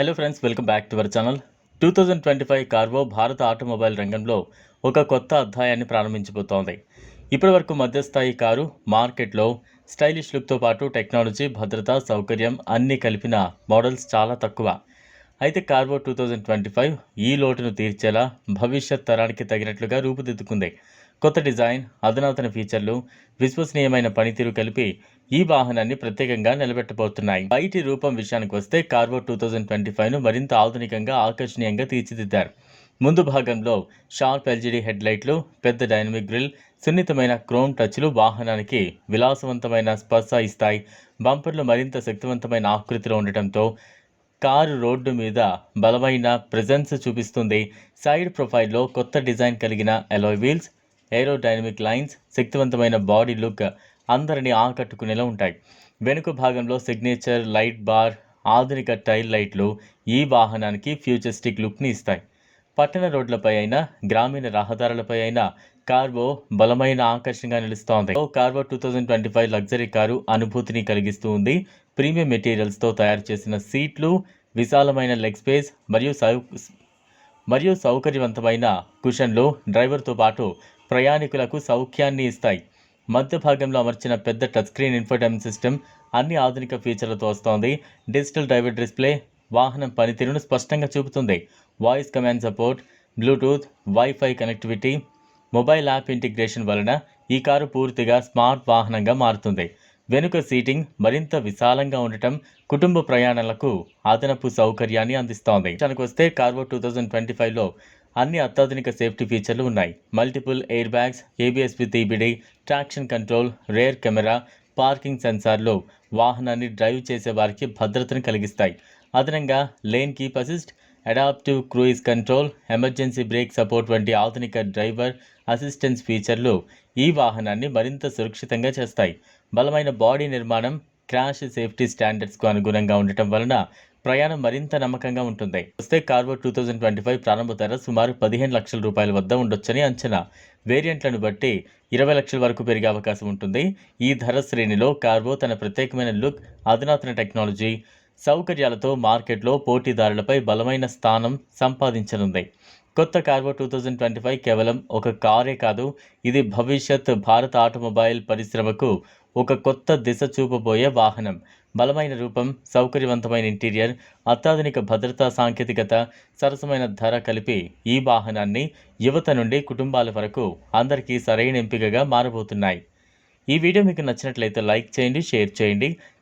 Hello friends welcome back to our channel two thousand twenty five Carvo భారత automobile రంగంలో ఒక కొత్త అధ్యాయాన్ని ప్రారంభించబోతోంది. ఇప్పటివరకు మధ్యస్థాయి కారు మార్కెట్లో స్టైలిష్ లుక్తో పాటు టెక్నాలజీ భద్రత సౌకర్యం అన్నీ కలిపిన మోడల్స్ చాలా తక్కువ. అయితే Carvo two thousand twenty five ఈ లోటును తీర్చేలా భవిష్యత్ తరానికి తగినట్లుగా రూపుదిద్దుకుంది. కొత్త డిజైన్ అధునాతన ఫీచర్లు విశ్వసనీయమైన పనితీరు కలిపి ఈ వాహనాన్ని ప్రత్యేకంగా నిలబెట్టబోతున్నాయి. బయటి రూపం విషయానికి వస్తే కార్వో టూ థౌజండ్ ట్వంటీ ఫైవ్ను మరింత ఆధునికంగా ఆకర్షణీయంగా తీర్చిదిద్దారు. ముందు భాగంలో షార్ప్ ఎల్జీడీ హెడ్ లైట్లు పెద్ద డైనమిక్ గ్రిల్ సున్నితమైన క్రోమ్ టచ్లు వాహనానికి విలాసవంతమైన స్పర్శ ఇస్తాయి. బంపర్లు మరింత శక్తివంతమైన ఆకృతిలో ఉండటంతో కారు రోడ్డు మీద బలమైన ప్రెజెన్స్ చూపిస్తుంది. సైడ్ ప్రొఫైల్లో కొత్త డిజైన్ కలిగిన ఎలోయ్ వీల్స్ ఏరోడైనమిక్ లైన్స్ శక్తివంతమైన బాడీ లుక్ అందరినీ ఆకట్టుకునేలా ఉంటాయి. వెనుక భాగంలో సిగ్నేచర్ లైట్ బార్ ఆధునిక టైల్ లైట్లు ఈ వాహనానికి ఫ్యూచరిస్టిక్ లుక్ని ఇస్తాయి. పట్టణ రోడ్లపై అయినా గ్రామీణ రహదారులపై అయినా కార్వో బలమైన ఆకర్షణగా నిలుస్తోంది. ఓ Carvo two thousand twenty five luxury car అనుభూతిని కలిగిస్తూ ఉంది. ప్రీమియం మెటీరియల్స్తో తయారు చేసిన సీట్లు విశాలమైన లెగ్ స్పేస్ మరియు సౌ మరియు సౌకర్యవంతమైన కుషన్లు డ్రైవర్తో పాటు ప్రయాణికులకు సౌఖ్యాన్ని ఇస్తాయి. మధ్య భాగంలో అమర్చిన పెద్ద టచ్ స్క్రీన్ ఇన్ఫోటైన్మెంట్ సిస్టమ్ అన్ని ఆధునిక ఫీచర్లతో వస్తోంది. డిజిటల్ డ్రైవర్ డిస్ప్లే వాహనం పనితీరును స్పష్టంగా చూపుతుంది. Voice command support bluetooth wifi connectivity mobile app integration వలన ఈ కారు పూర్తిగా స్మార్ట్ వాహనంగా మారుతుంది. వెనుక సీటింగ్ మరింత విశాలంగా ఉండటం కుటుంబ ప్రయాణాలకు అదనపు సౌకర్యాన్ని అందిస్తోంది. తనకు వస్తే కార్వో టూ థౌజండ్ ట్వంటీ ఫైవ్లో అన్ని అత్యాధునిక సేఫ్టీ ఫీచర్లు ఉన్నాయి. Multiple air bags ABS with EBD traction control rear camera parking సెన్సార్లు వాహనాన్ని డ్రైవ్ చేసే వారికి భద్రతను కలిగిస్తాయి. అదనంగా lane keep assist adaptive cruise control emergency brake support వంటి ఆధునిక డ్రైవర్ అసిస్టెన్స్ ఫీచర్లు ఈ వాహనాన్ని మరింత సురక్షితంగా చేస్తాయి. బలమైన బాడీ నిర్మాణం క్రాష్ సేఫ్టీ స్టాండర్డ్స్కు అనుగుణంగా ఉండటం వలన ప్రయాణం మరింత నమ్మకంగా ఉంటుంది. వస్తే Carvo two thousand twenty five ప్రారంభ ధర సుమారు పదిహేను లక్షల రూపాయల వద్ద ఉండొచ్చని అంచనా. వేరియంట్లను బట్టి ఇరవై లక్షల వరకు పెరిగే అవకాశం ఉంటుంది. ఈ ధర శ్రేణిలో కార్వో తన ప్రత్యేకమైన లుక్ అధునాతన టెక్నాలజీ సౌకర్యాలతో మార్కెట్లో పోటీదారులపై బలమైన స్థానం సంపాదించనుంది. కొత్త Carvo two thousand twenty five కేవలం ఒక కారే కాదు ఇది భవిష్యత్ భారత ఆటోమొబైల్ పరిశ్రమకు ఒక కొత్త దిశ చూపబోయే వాహనం. బలమైన రూపం సౌకర్యవంతమైన ఇంటీరియర్ అత్యాధునిక భద్రతా సాంకేతికత సరసమైన ధర కలిపి ఈ వాహనాన్ని యువత నుండి కుటుంబాల వరకు అందరికీ సరైన ఎంపికగా మారబోతున్నాయి. ఈ వీడియో మీకు నచ్చినట్లయితే లైక్ చేయండి షేర్ చేయండి.